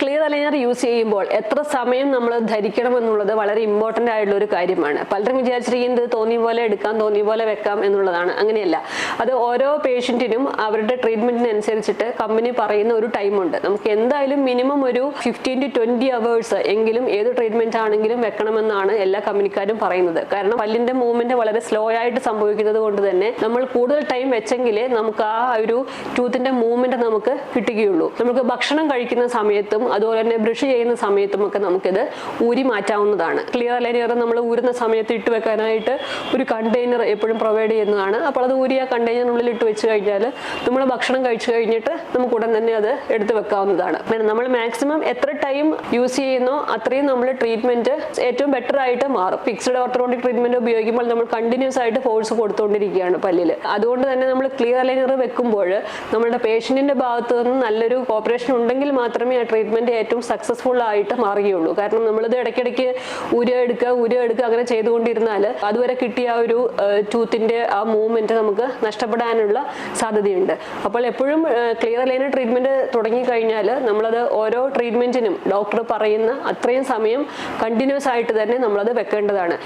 click clear use ചെയ്യുമ്പോൾ എത്ര സമയം നമ്മൾ ധരിക്കണം എന്നുള്ളത് വളരെ ഇമ്പോർട്ടന്റ് ആയിട്ടുള്ള ഒരു കാര്യമാണ്. പലരും വിചാരിച്ചിരിക്കുന്നത് തോന്നിയ പോലെ എടുക്കാം തോന്നിയ പോലെ വെക്കാം എന്നുള്ളതാണ്. അങ്ങനെയല്ല. അത് ഓരോ പേഷ്യന്റിനും അവരുടെ ട്രീറ്റ്മെന്റിനനുസരിച്ചിട്ട് കമ്പനി പറയുന്ന ഒരു ടൈമുണ്ട് നമുക്ക് എന്തായാലും മിനിമം ഒരു ഫിഫ്റ്റീൻ ടു ട്വന്റി അവേഴ്സ് എങ്കിലും ഏത് ട്രീറ്റ്മെന്റ് ആണെങ്കിലും വെക്കണമെന്നാണ് എല്ലാ കമ്പനിക്കാരും പറയുന്നത്. കാരണം പല്ലിന്റെ മൂവ്മെന്റ് വളരെ സ്ലോ ആയിട്ട് സംഭവിക്കുന്നത് കൊണ്ട് തന്നെ നമ്മൾ കൂടുതൽ ടൈം വെച്ചെങ്കിലേ നമുക്ക് ആ ഒരു ടൂത്തിന്റെ മൂവ്മെന്റ് നമുക്ക് കിട്ടുകയുള്ളൂ. നമുക്ക് ഭക്ഷണം കഴിക്കുന്ന സമയത്തും അതുപോലെ തന്നെ ബ്രഷ് ചെയ്യുന്ന സമയത്തും ഒക്കെ നമുക്കിത് ഊരി മാറ്റാവുന്നതാണ്. ക്ലിയർ അലൈനർ നമ്മൾ ഊരുന്ന സമയത്ത് ഇട്ട് വെക്കാനായിട്ട് ഒരു കണ്ടെയ്നർ എപ്പോഴും പ്രൊവൈഡ് ചെയ്യുന്നതാണ്. അപ്പോൾ അത് ഊരി ആ കണ്ടെയ്നറിനുള്ളിൽ ഇട്ട് വെച്ച് കഴിഞ്ഞാൽ നമ്മൾ ഭക്ഷണം കഴിച്ചു കഴിഞ്ഞിട്ട് നമുക്ക് ഉടൻ തന്നെ അത് എടുത്ത് വെക്കാവുന്നതാണ്. പിന്നെ നമ്മൾ മാക്സിമം എത്ര ടൈം യൂസ് ചെയ്യുന്നോ അത്രയും നമ്മൾ ട്രീറ്റ്മെന്റ് ഏറ്റവും ബെറ്റർ ആയിട്ട് മാറും. ഫിക്സ്ഡ് ഓർത്തോണ്ടിക് ട്രീറ്റ്മെന്റ് ഉപയോഗിക്കുമ്പോൾ നമ്മൾ കണ്ടിന്യൂസ് ആയിട്ട് ഫോഴ്സ് കൊടുത്തുകൊണ്ടിരിക്കുകയാണ് പല്ലിൽ അതുകൊണ്ട് തന്നെ നമ്മൾ ക്ലിയർ ലൈനർ വെക്കുമ്പോൾ നമ്മുടെ പേഷ്യന്റിന്റെ ഭാഗത്തു നിന്ന് നല്ലൊരു കോപ്പറേഷൻ ഉണ്ടെങ്കിൽ മാത്രമേ ആ ട്രീറ്റ്മെന്റ് ഏറ്റവും സക്സസ്ഫുൾ ആയിട്ട് മാറുകയുള്ളൂ. കാരണം നമ്മളിത് ഇടയ്ക്കിടയ്ക്ക് ഉര എടുക്കുക എടുക്കുക അങ്ങനെ ചെയ്തുകൊണ്ടിരുന്നാൽ അതുവരെ കിട്ടിയ ആ ഒരു ടൂത്തിന്റെ ആ മൂവ്മെന്റ് നമുക്ക് നഷ്ടപ്പെടാനുള്ള സാധ്യതയുണ്ട്. അപ്പോൾ എപ്പോഴും ക്ലിയർ ലൈന ട്രീറ്റ്മെന്റ് തുടങ്ങി കഴിഞ്ഞാൽ നമ്മളത് ഓരോ ട്രീറ്റ്മെന്റിനും ഡോക്ടർ പറയുന്ന അത്രയും സമയം കണ്ടിന്യൂസ് ആയിട്ട് തന്നെ നമ്മളത് വെക്കേണ്ടതാണ്.